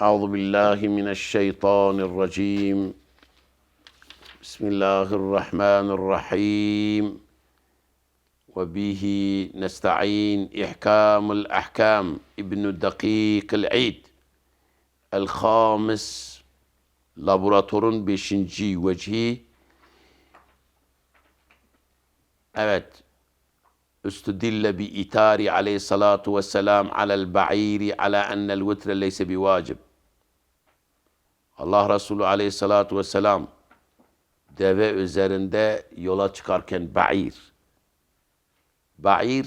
أعوذ بالله من الشيطان الرجيم. بسم الله الرحمن الرحيم. وبه نستعين إحكام الأحكام. ابن دقيق العيد. الخامس. laboratuvarın beşinci vecihi evet. استدل بإيثار عليه الصلاة والسلام على البعير على أن الوتر ليس بواجب. Allah Resulü aleyhissalatu vesselam deve üzerinde yola çıkarken ba'ir ba'ir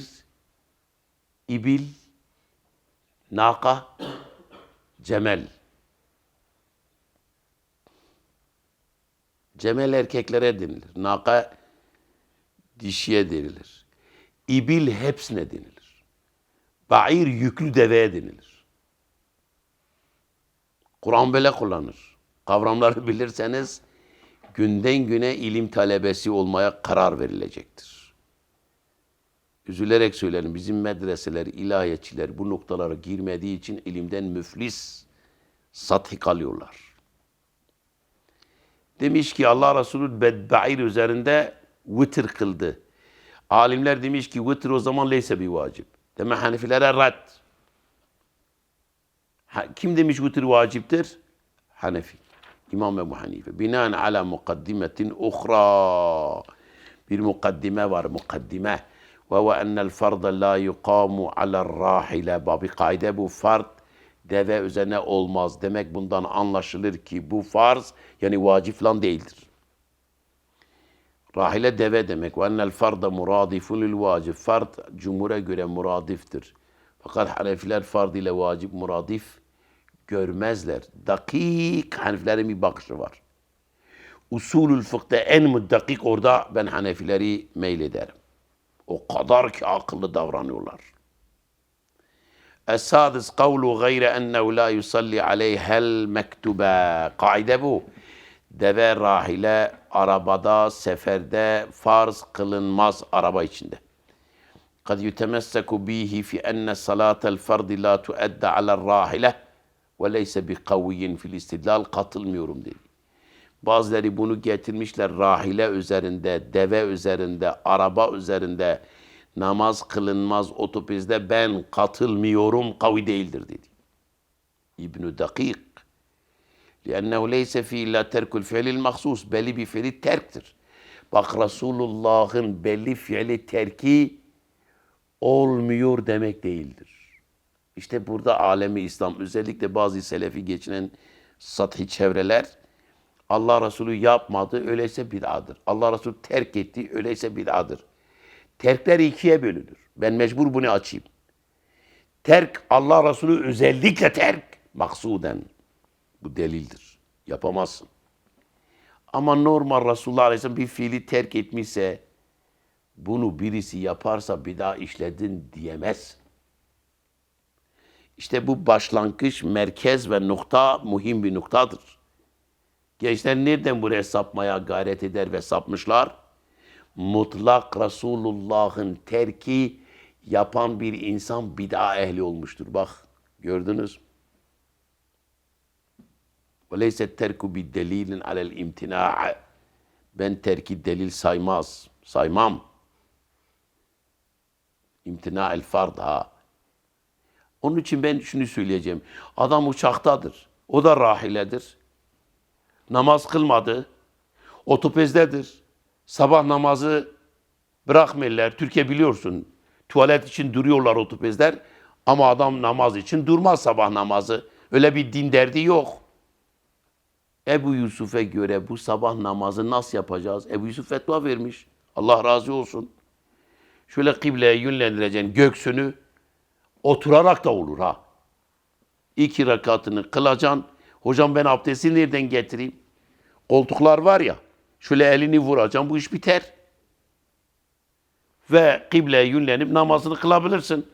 ibil naka cemel cemel erkeklere denilir naka dişiye denilir İbil hepsine denilir. Ba'ir yüklü deveye denilir. Kur'an böyle kullanır. Kavramları bilirseniz günden güne ilim talebesi olmaya karar verilecektir. Üzülerek söylerim bizim medreseler, ilahiyatçiler bu noktalara girmediği için ilimden müflis, sathi kalıyorlar. Demiş ki Allah Resulü bedbair üzerinde vıtır kıldı. Alimler demiş ki vıtır o zaman leyse bir vacip. Demek Hanefilere rad. Ha, kim demiş vıtır vaciptir? Hanefi. İmam Ebu Hanife. Binaen ala mukaddimetin ukhra. Bir mukaddime var mukaddime. Ve ve ennel farda la yuqamu ala rahile. Babi kaide bu fard deve üzerine olmaz. Demek bundan anlaşılır ki bu farz yani vacip falan değildir. Rahile deve demek. Ve ennel farda muradifun lil vacib. Fard cumhura göre muradiftir. Fakat Hanefiler fard ile vacip muradif görmezler. Dakik Hanefilerin bir bakışı var. Usulül fıkta en muddakik orada ben Hanefileri meylederim. O kadar ki akıllı davranıyorlar. Es-sadis kavlu gayre ennehu la yusalli aleyhel mektuba. Kaide bu deve rahile arabada, seferde farz kılınmaz araba içinde. Kad yutemesseku bihi fi enne salatel fardi la tuedde ala rahile ve leyse bi kaviyyin fil istidlal katılmıyorum dedi. Bazıları bunu getirmişler rahile üzerinde, deve üzerinde, araba üzerinde namaz kılınmaz otopizde ben katılmıyorum kavi değildir dedi. İbn-i Dakik لأنه ليس في إلا ترك الفعل المخصوص belli bir fiili terktir. Bak Resulullah'ın belli fiili terki olmuyor demek değildir. İşte burada alemi İslam özellikle bazı selefi geçinen sathi çevreler Allah Resulü yapmadı öyleyse bid'adır. Allah Resulü terk etti öyleyse bid'adır. Terkler ikiye bölünür. Ben mecbur bunu açayım. Terk Allah Resulü özellikle terk maksuden. Bu delildir. Yapamazsın. Ama normal Resulullah Aleyhisselam bir fiili terk etmişse bunu birisi yaparsa bir daha işledin diyemez. İşte bu başlangıç, merkez ve nokta mühim bir noktadır. Gençler nereden buraya sapmaya gayret eder ve sapmışlar? Mutlak Resulullah'ın terki yapan bir insan bid'a ehli olmuştur. Bak gördünüz mü? وَلَيْسَ التَّرْكُ بِدَّلِيلٍ عَلَى الْاِمْتِنَاءِ Ben terki delil saymaz, saymam. İmtina el fard ha. Onun için ben şunu söyleyeceğim. Adam uçaktadır. O da rahiledir. Namaz kılmadı. Otopezdedir. Sabah namazı bırakmıyorlar. Türkiye biliyorsun. Tuvalet için duruyorlar otopezler. Ama adam namaz için durmaz sabah namazı. Öyle bir din derdi yok. Ebu Yusuf'a göre bu sabah namazı nasıl yapacağız? Ebu Yusuf fetva vermiş. Allah razı olsun. Şöyle kıbleye yönlendireceksin göksünü. Oturarak da olur ha. İki rekatını kılacaksın. Hocam ben abdesti nereden getireyim? Koltuklar var ya. Şöyle elini vuracaksın bu iş biter. Ve kıbleye yönlenip namazını kılabilirsin.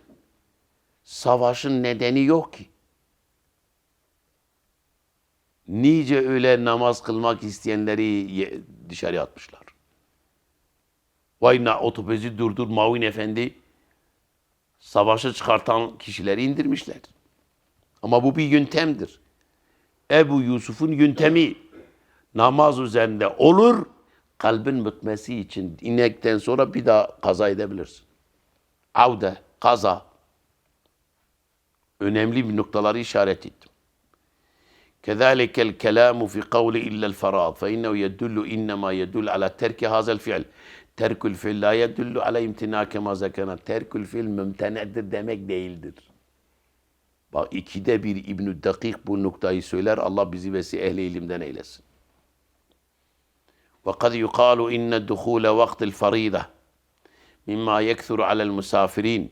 Savaşın nedeni yok ki. nice öyle namaz kılmak isteyenleri dışarı atmışlar. Vay na otopezi durdur Mavin Efendi savaşı çıkartan kişileri indirmişler. Ama bu bir yöntemdir. Ebu Yusuf'un yöntemi namaz üzerinde olur. Kalbin mıkmesi için inekten sonra bir daha kaza edebilirsin. Avde, kaza. Önemli bir noktaları işaret ettim. كذلك الكلام في قول إلا الفراغ فإنه يدل إنما يدل على ترك هذا الفعل ترك الفعل لا يدل على امتناع كما ذكرنا ترك الفعل mümtenedir demek değildir. Bak ikide bir İbn-i Dakik bu noktayı söyler. Allah bizi ve sizi ehli ilimden eylesin. وقد يقال إن دخول وقت الفريضة مما يكثر على المسافرين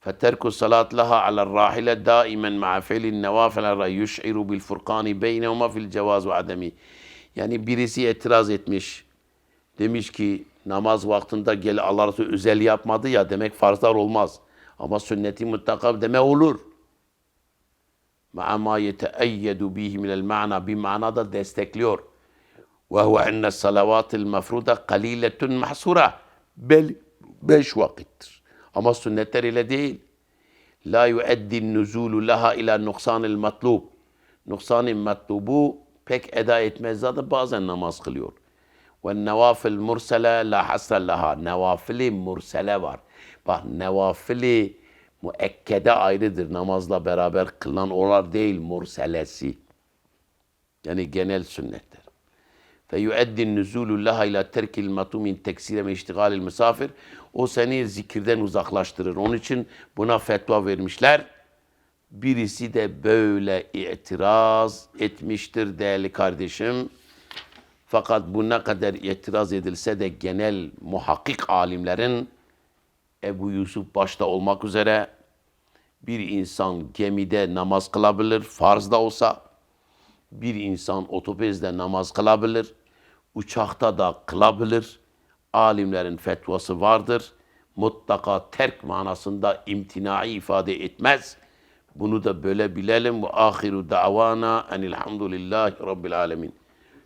فترك الصلاة لها على الراحلة دائما مع فعل النوافل يشعر بالفرقان بينهما في الجواز وعدمه. Yani birisi itiraz etmiş. Demiş ki namaz vaktinde gel Allah Resulü özel yapmadı ya demek farzlar olmaz. Ama sünneti mutlaka deme olur. Ma'ama yeteeyyedu bihi minel ma'na bir manada destekliyor. Ve huve enne salavatil mefruda kaliletun mahsura. Bel beş vakittir. Ama sünnetler ile değil. La yueddin nuzulu laha ila nuksanil matlub. Nuksanin matlubu pek eda etmez zaten bazen namaz kılıyor. Ve nevafil mursele la hasel laha. Nevafili mursele var. Bak nevafili müekkede ayrıdır. Namazla beraber kılınan olar değil murselesi. Yani genel sünnetler. Fe yueddin nüzulü laha ila terkil matumin teksire ve iştigalil misafir. O seni zikirden uzaklaştırır. Onun için buna fetva vermişler. Birisi de böyle itiraz etmiştir değerli kardeşim. Fakat bu ne kadar itiraz edilse de genel muhakkik alimlerin Ebu Yusuf başta olmak üzere bir insan gemide namaz kılabilir, farz da olsa. Bir insan otobüste namaz kılabilir, uçakta da kılabilir. Alimlerin fetvası vardır. Mutlaka terk manasında imtinai ifade etmez. Bunu da böyle bilelim. Ve ahiru davana enilhamdülillahi rabbil alemin.